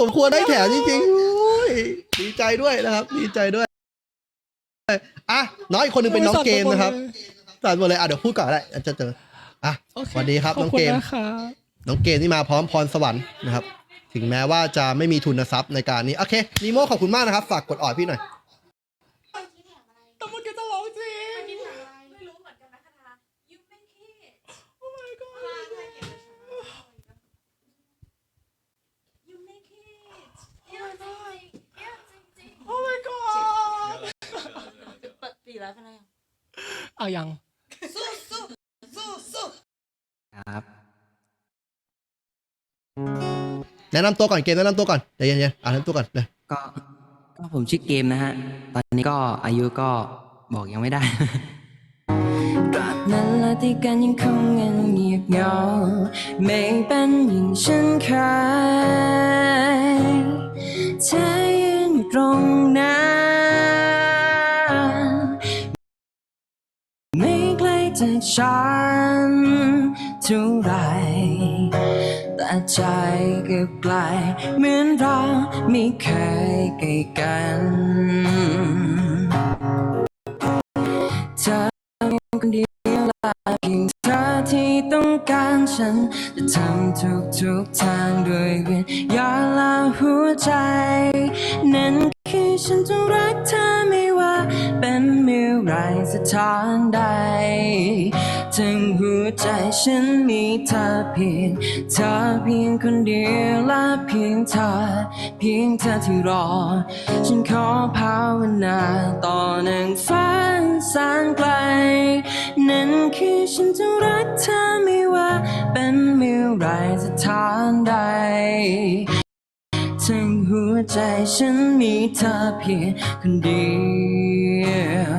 สมควรได้แถมจริงๆโอ้ยดีใจด้วยนะครับ ดีใจด้วยอะน้องอีกคนหนึงเป็นน้องเกมนะครับสานหมดเลยอะเดี๋ยวพูดก่อนก็ได้อาจจะเจออะโอเคสวัสดีครับขอน้องคุณเกม นะคะน้องเกมที่มาพร้อมพรสวรรค์นะครับ ถึงแม้ว่าจะไม่มีทุนทรัพย์ในการนี้ โอเคนีโมขอบคุณมากนะครับ ฝากกดออดพี่หน่อย แต่เมื่อกี้จะร้องจริง ไม่รู้เหมือนกันนะคณะยูเป็นขี้ โอ้ my god ยูไม่ขี้เยี่ยมจริงเยี่ยมจริง โอ้ my god เปิดปี แล้วใช่ไหมเอายัง สู้สู้สู้สู้ครับ แนะนำตัวก่อนเกมแนะนำตัวก่อนใจเย็นๆอ่านแนะนำตัวก่อนเลยก็ก็ผมชื่อเกมนะฮะ ตอนนี้ก็อายุก็บอกยังไม่ได้ ตราบนั้นและที่กันยังคงเงียบเงียบเหงาไม่เป็นอย่างฉันเคยเธอ จากฉันเท่าไร แต่ใจก็ไกลเหมือนเราไม่เคยใกล้กันเธอคนเดียวละเพียงเธอที่ต้องการฉัน จะทำทุกทุกทางด้วยวิญญาณและหัวใจ นั่นคือฉันจะรักเธอไม่ว่า ไรสถานใดทั้งหัวใจฉันมีเธอเพียง เธอเพียงคนเดียวและเพียงเธอ เพียงเธอที่รอ ฉันขอภาวนาต่อหนึ่งฟ้าแสนไกล นั่นคือฉันจะรักเธอไม่ว่า เป็นเมื่อไรสถานใดทั้งหัว ใจฉันมีเธอเพียงคนเดียว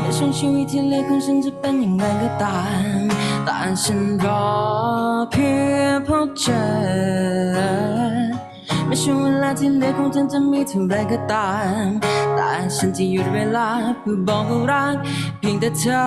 ในช่วงชีวิตที่เหลือของฉันจะเป็นอย่างไรก็ตามแต่ฉันรอเพื่อพบเจอ ไม่ช่วงเวลาที่เหลือของฉันจะมีเท่าไรก็ตาม แต่ฉันจะหยุดเวลาเพื่อบอกว่ารักเพียงแต่เธอ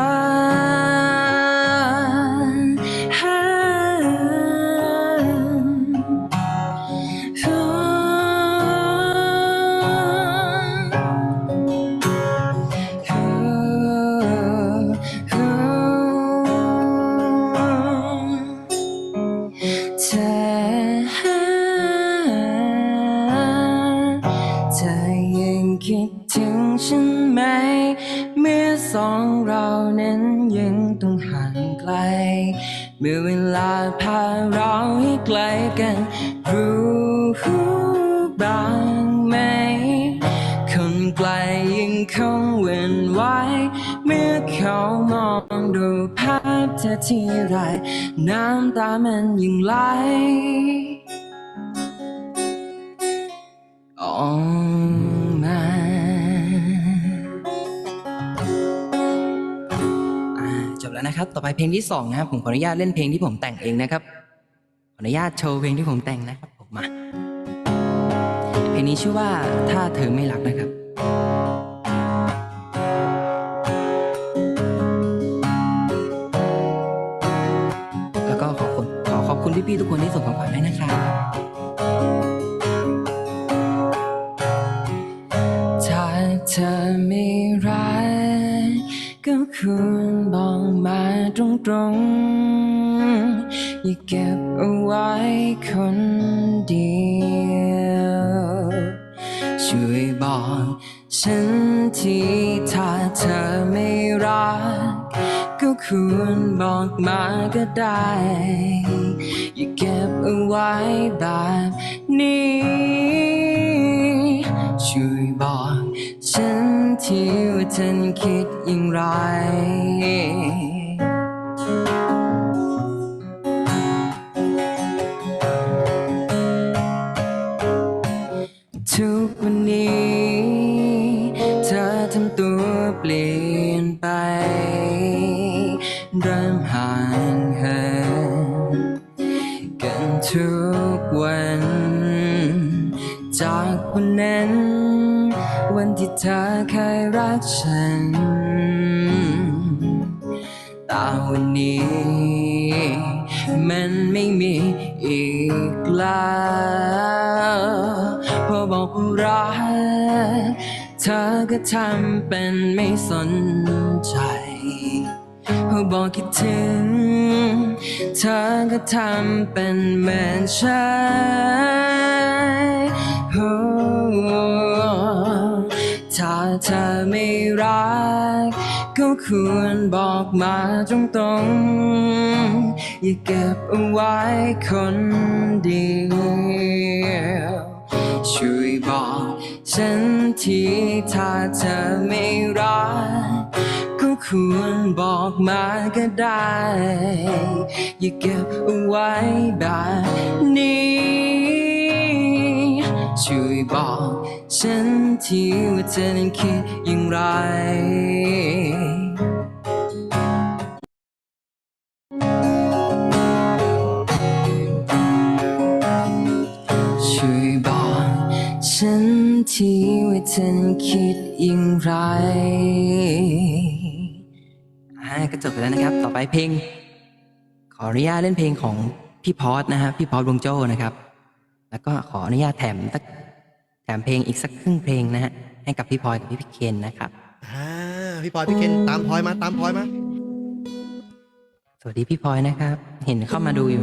เธอยังคิดถึงฉันไหม เมื่อสองเรานั้นยังต้องห่างไกล เมื่อเวลาพาเราให้ไกลกัน รู้บ้างไหม คนไกลยังคงเว้นไว้ เมื่อเขามองดูภาพเธอที่ไรน้ำตามันยังไหลอ นะครับ ต่อไปเพลงที่สองนะครับผมขออนุญาตเล่นเพลงที่ผมแต่งเองนะครับ ขออนุญาตโชว์เพลงที่ผมแต่งนะครับผมมา เพลงนี้ชื่อว่าถ้าเธอไม่รักนะครับแล้วก็ขอบคุณขอขอบคุณพี่ๆทุกคนที่ส่งของขวัญให้นะครับ ตรง อย่าเก็บเอาไว้คนเดียว ช่วยบอกฉันทีถ้าเธอไม่รัก ก็ควรบอกมาก็ได้ อย่าเก็บเอาไว้แบบนี้ ช่วยบอกฉันทีว่าเธอนั้นคิดอย่างไร กันทุกวัน จากวันนั้น วันที่เธอเคยรักฉันแต่แต่วันนี้ มันไม่มีอีกแล้วพอบอกว่ารักเธอก็ทำเป็นไม่สนใจพอบอกคิดถึง เธอก็ทำเป็นเหมือนใช่โอ้ถ้าเธอไม่รัก ก็ควรบอกมาตรงๆ อย่าเก็บเอาไว้คนเดียวช่วยบอกฉันทีถ้าเธอไม่รัก ควรบอกมาก็ได้ อย่าเก็บเอาไว้แบบนี้ ช่วยบอกฉันทีว่าเธอนั้นคิดอย่างไรช่วยบอกฉันทีว่าเธอนั้นคิดอย่างไร ก็จบไปแล้วนะครับ ต่อไปเพลง ขออนุญาตเล่นเพลงของพี่พอสนะครับพี่พอสวงโจ้นะครับ แล้วก็ขออนุญาตแถมสักแถมเพลงอีกสักครึ่งเพลงนะฮะให้กับพี่พลอยกับพี่พิเคนนะครับอ่าพี่พลอยพี่เคนตามพลอยมาตามพลอยมา สวัสดีพี่พลอยนะครับ เห็นเข้ามาดูอยู่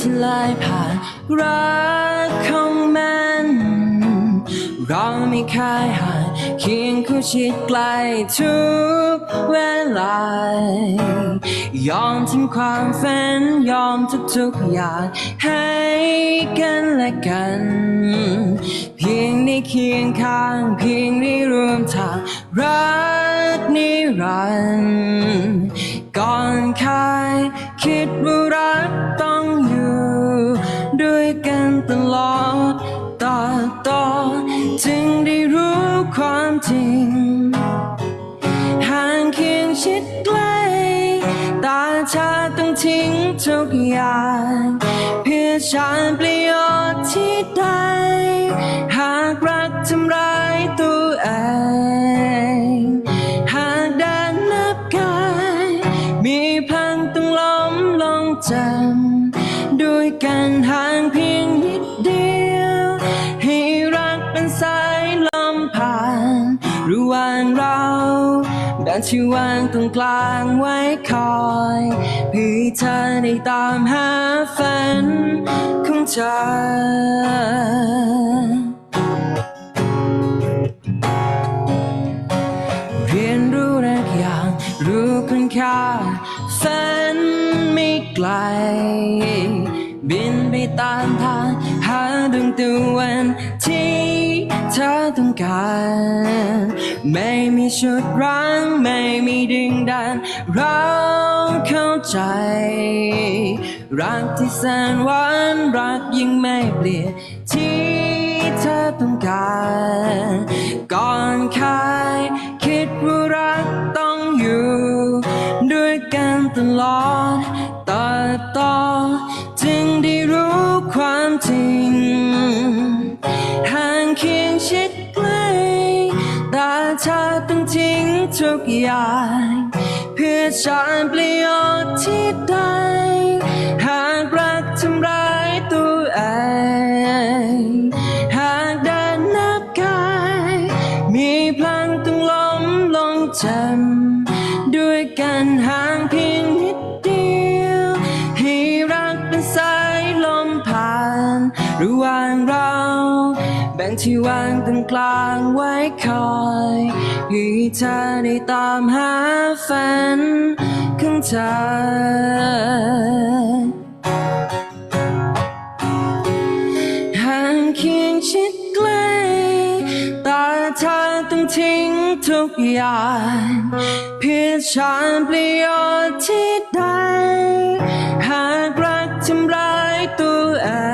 ที่ลายผ่านรักของมันเราไม่เคยหางเคียงคู่ชิดใกล้ทุกเวลายอมทิ้งความฝันยอมทุกๆอย่างให้กันและกัน เพียงได้เคียงข้าง เพียงได้ร่วมทางรักนิรันดร์ก่อนเคยคิดว่ารักต้องอยู่ด้วยกันต ลอดต่อต่อจึงได้รู้ความจริง ห่างเคียงชิดใกล้ตาชาต้องทิ้งทุกอย่าง เพื่อฉันประโยชน์ที่ใดหากรักทำร้ายตัวเองหากเดินนับกายมีพลังต้องล้มลงจำ ด้วยกันห่างเพียงนิดเดียว ให้รักเป็นสายลมผ่านระหว่างเราแบ่งที่วางตรงกลางไว้คอยเพื่อเธอได้ตามหาฝันของเธอเรียนรู้รักอย่างรู้คุณค่าฝันไม่ไกล บินไปตามทางหาดวงตะวันที่เธอต้องการ ไม่มีชุดร้างไม่มีดึงดัน เราเข้าใจ รักที่แสนหวานรักยังไม่เปลี่ยนที่เธอต้องการ ก่อนเคยคิดว่ารักต้องอยู่ ด้วยกันตลอด ทุกอย่าง เพื่อฉันประโยชน์ที่ใดหากรักทำร้ายตัวเองหากเดินนับกายมีพลังต้องล้มลงจำด้วยกันห่างเพียงนิดเดียวให้รักเป็นสายลมผ่านระหว่างเรา แบ่งที่วางตรงกลางไว้คอย ให้เธอได้ตามหาแฟนของเธอ ห่างเคียงชิดใกล้แต่เธอต้องทิ้งทุกอย่างเพื่อฉันประโยชน์ที่ได้ หากรักทำร้ายตัวเอง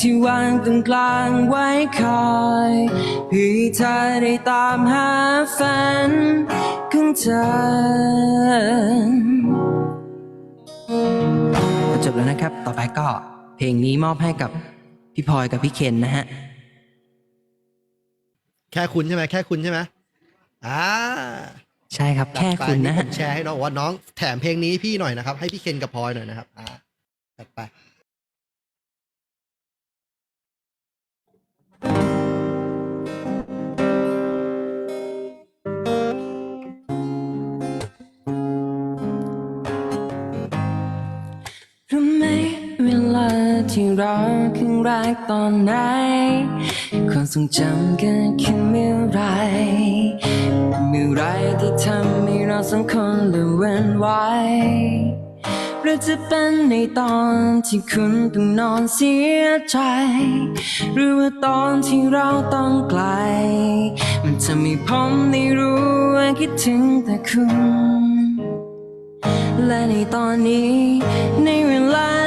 ที่วางตรงกลางไว้คอยเพื่อเธอได้ตามหาฝันของเธอก็จบแล้วนะครับ ต่อไปก็เพลงนี้มอบให้กับพี่พลอยกับพี่เคนนะฮะ แค่คุณใช่ไหมแค่คุณใช่ไหมอ่าใช่ครับ แค่จัดไปคุณนะผฮะมแชร์ให้น้องบอกว่าน้องแถมเพลงนี้พี่หน่อยนะครับ ให้พี่เคนกับพลอยหน่อยนะครับอ่าจัดไป ที่เราครั้งแรกตอนไหน ความทรงจำเกิดขึ้นเมื่อไรเมื่อไรที่ทำให้เราสองคนเลืมเว้นไว้หรือจะเป็นในตอนที่คุณต้องนอนเสียใจ หรือว่าตอนที่เราต้องไกล มันจะมีผมได้รู้ว่าคิดถึงแต่คุณ และในตอนนี้ในเวลา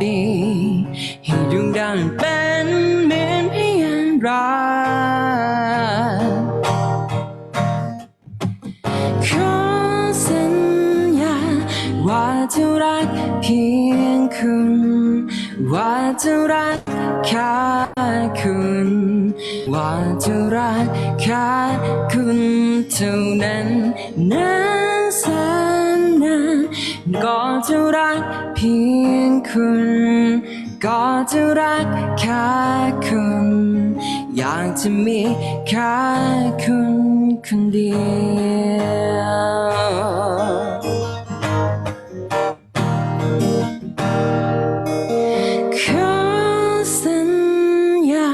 านเป็นปีให้ดวงดาวมันเป็นเหมือนพยานรักขอสัญญาว่าจะรักเพียงคุณ ว่าจะรักแค่คุณ ว่าจะรักแค่คุณเท่านั้นนานแสนนาก็จะรัก พียงคุณ ก็จะรักแค่คุณ อยากจะมีแค่คุณคนเดียวขอสัญญา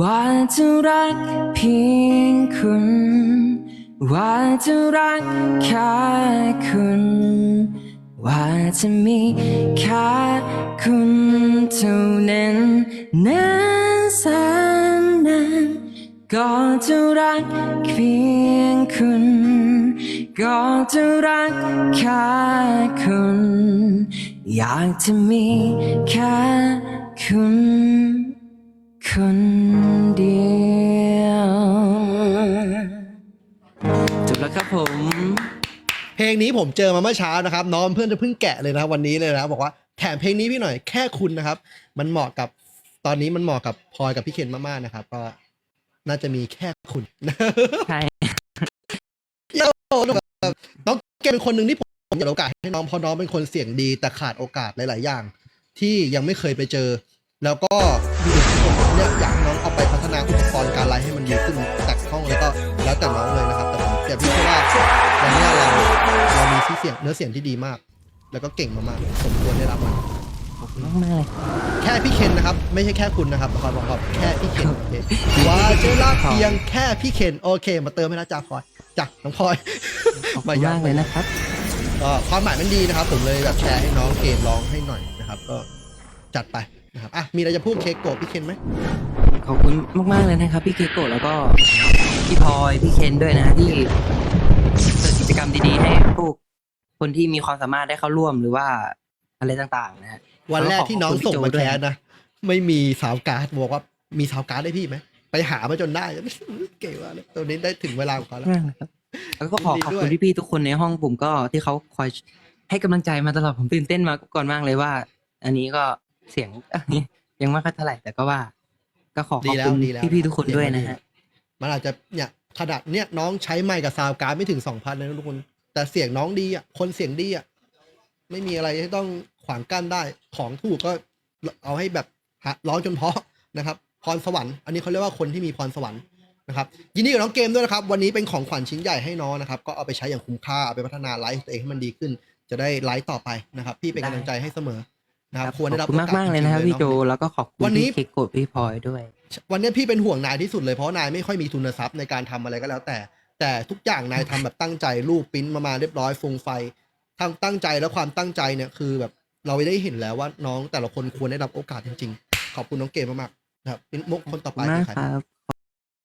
ว่าจะรักเพียงคุณ ว่าจะรักแค่คุณ จะมีแค่คุณเท่านั้นนานแสนนานก็จะรักเพียงคุณ ก็จะรักแค่คุณ อยากจะมีแค่คุณคนเดียว เพลงนี้ผมเจอมาเมื่อเช้านะครับ น้องเพื่อนจะเพิ่งแกะเลยนะครับวันนี้เลยนะครับบอกว่าแถมเพลงนี้พี่หน่อยแค่คุณนะครับ มันเหมาะกับตอนนี้มันเหมาะกับพลอยกับพี่เคนมากๆนะครับ ก็น่าจะมีแค่คุณใช่โยแบบน้องเกเป็นคนหนึ่งที่ผมอยากโอกาสให้น้องเพราะน้องเป็นคนเสียงดี แต่ขาดโอกาสหลาย ๆ อย่าง ที่ยังไม่เคยไปเจอ แล้วก็อยู่ที่ผมเนี่ยอยากน้องเอาไปพัฒนาอุปกรณ์การไลฟ์ให้มันดีขึ้นแตกห้องแล้วก็แล้วแต่น้องเลยนะครับ แต่ผมแต่พี่เชื่อว่าวันนี้เรา เรามีที่เสียงเนื้อเสียงที่ดีมาก แล้วก็เก่งมากๆสมควรได้รับมันขอบคุณมากๆเลยแค่พี่เคนนะครับ ไม่ใช่แค่คุณนะครับขอบอกครับแค่พี่เคนโอเคว่าจะรักเพียงแค่พี่เคนโอเค มาเติมให้นะจ้าพลอยจ้ะน้องพลอยขอบคุณมากเลยนะครับก็ความหมายมันดีนะครับ ผมเลยแบบแชร์ให้น้องเกมร้องให้หน่อยนะครับ ก็จัดไปนะครับอะมีอะไรจะพูดเค้กโกรธพี่เคนไหมขอบคุณมากๆเลยนะครับ พี่เคโกะแล้วก็พี่พลอยพี่เคนด้วยนะฮะที่เกิดกิจกรรมดีๆ ให้พวกคนที่มีความสามารถได้เข้าร่วมหรือว่าอะไรต่างๆ นะฮะวันแรกที่น้องส่งมาด้วยแคสนะไม่มีสาวการ์ดบอกว่ามีสาวการ์ดได้พี่ไหมไปหามาจนได้เก่งมากเลยตัวนี้ได้ถึงเวลาของเขาแล้วมากนะครับแล้วก็ขอยินดีขอบด้วยคุณพี่ๆทุกคนในห้องผมก็ที่เขาคอยให้กำลังใจมาตลอดผมตื่นเต้นมาก่อนมากเลยว่า อันนี้ก็เสียงยังไม่ค่อยเท่าไหร่แต่ก็ว่า ก็ขอขดีอบแล้คุวณดีแล้วพี่ๆทุกคนด้วยนะฮะมันอาจจะเนี่ย ขนาดเนี่ยน้องใช้ไมค์กับซาวการ์ดไม่ถึงสองพันเลยนะทุกคน แต่เสียงน้องดีอะ คนเสียงดีอะ ไม่มีอะไรที่ต้องขวางกั้นได้ ของถูกก็เอาให้แบบหาร้องจนเพราะนะครับ พรสวรรค์ อันนี้เขาเรียกว่าคนที่มีพรสวรรค์นะครับ ยินดีกับน้องเกมด้วยนะครับ วันนี้เป็นของขวัญชิ้นใหญ่ให้น้องนะครับ ก็เอาไปใช้อย่างคุ้มค่าเอาไปพัฒนาไลฟ์ตัวเองให้มันดีขึ้น จะได้ไลฟ์ต่อไปนะครับ พี่เป็นกำลังใจให้เสมอนะครับ ควรได้รับขอบคุณมากมากๆเลยนะครับโอกาสพี่โจจริงๆแล้วก็ขอบคุณวันนี้พี่เคโกะพี่พลอยด้วย วันนี้พี่เป็นห่วงนายที่สุดเลยเพราะนายไม่ค่อยมีทุนทรัพย์ในการทำอะไรก็แล้ว แต่ แต่ทุกอย่างนายทำแบบตั้งใจรูปปิ้นมามาเรียบร้อยฟงไฟทางตั้งใจและความตั้งใจเนี่ยคือแบบเราได้เห็นแล้วว่าน้องแต่ละคนควรได้รับโอกาสจริง ๆ ขอบคุณน้องเกมมากๆนะครับเป็นมุกคนต่อไปมากคือใครครับ